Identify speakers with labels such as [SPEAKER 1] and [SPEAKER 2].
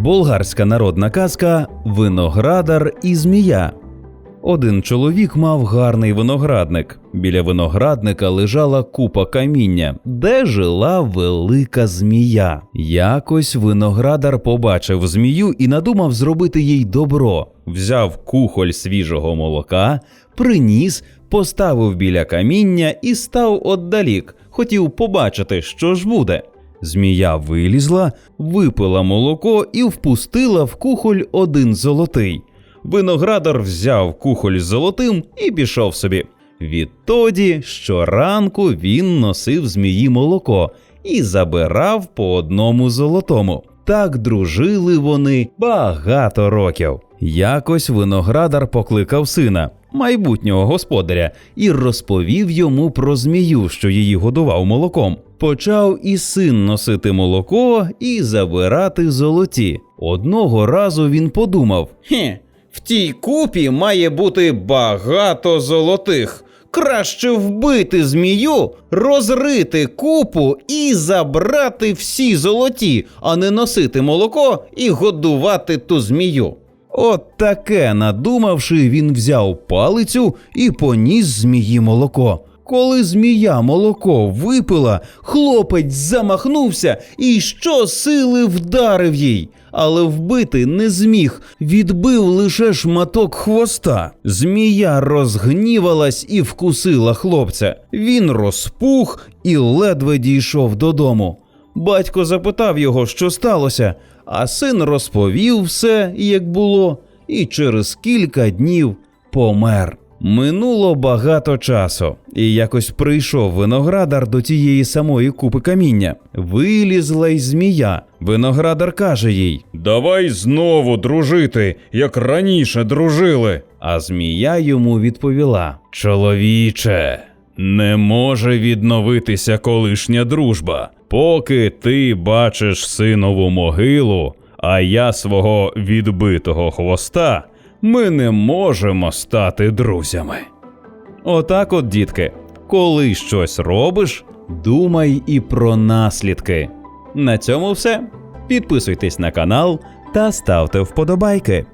[SPEAKER 1] Болгарська народна казка Виноградар і змія. Один чоловік мав гарний виноградник. Біля виноградника лежала купа каміння, де жила велика змія. Якось виноградар побачив змію і надумав зробити їй добро. Взяв кухоль свіжого молока, приніс, поставив біля каміння і став отдалік. Хотів побачити, що ж буде. Змія вилізла, випила молоко і впустила в кухоль один золотий. Виноградар взяв кухоль з золотим і пішов собі. Відтоді щоранку він носив змії молоко і забирав по одному золотому. Так дружили вони багато років. Якось виноградар покликав сина, майбутнього господаря, і розповів йому про змію, що її годував молоком. Почав і син носити молоко і забирати золоті. Одного разу він подумав:
[SPEAKER 2] Хе, в тій купі має бути багато золотих. Краще вбити змію, розрити купу і забрати всі золоті, а не носити молоко і годувати ту змію.
[SPEAKER 1] От таке надумавши, він взяв палицю і поніс змії молоко. Коли змія молоко випила, хлопець замахнувся і щосили вдарив їй, але вбити не зміг, відбив лише шматок хвоста. Змія розгнівалась і вкусила хлопця. Він розпух і ледве дійшов додому. Батько запитав його, що сталося, а син розповів все, як було, і через кілька днів помер. Минуло багато часу, і якось прийшов виноградар до тієї самої купи каміння. Вилізла й змія. Виноградар каже їй:
[SPEAKER 2] Давай знову дружити, як раніше дружили.
[SPEAKER 1] А змія йому відповіла: Чоловіче, не може відновитися колишня дружба. Поки ти бачиш синову могилу, а я свого відбитого хвоста, ми не можемо стати друзями. Отак от, дітки, коли щось робиш, думай і про наслідки. На цьому все. Підписуйтесь на канал та ставте вподобайки.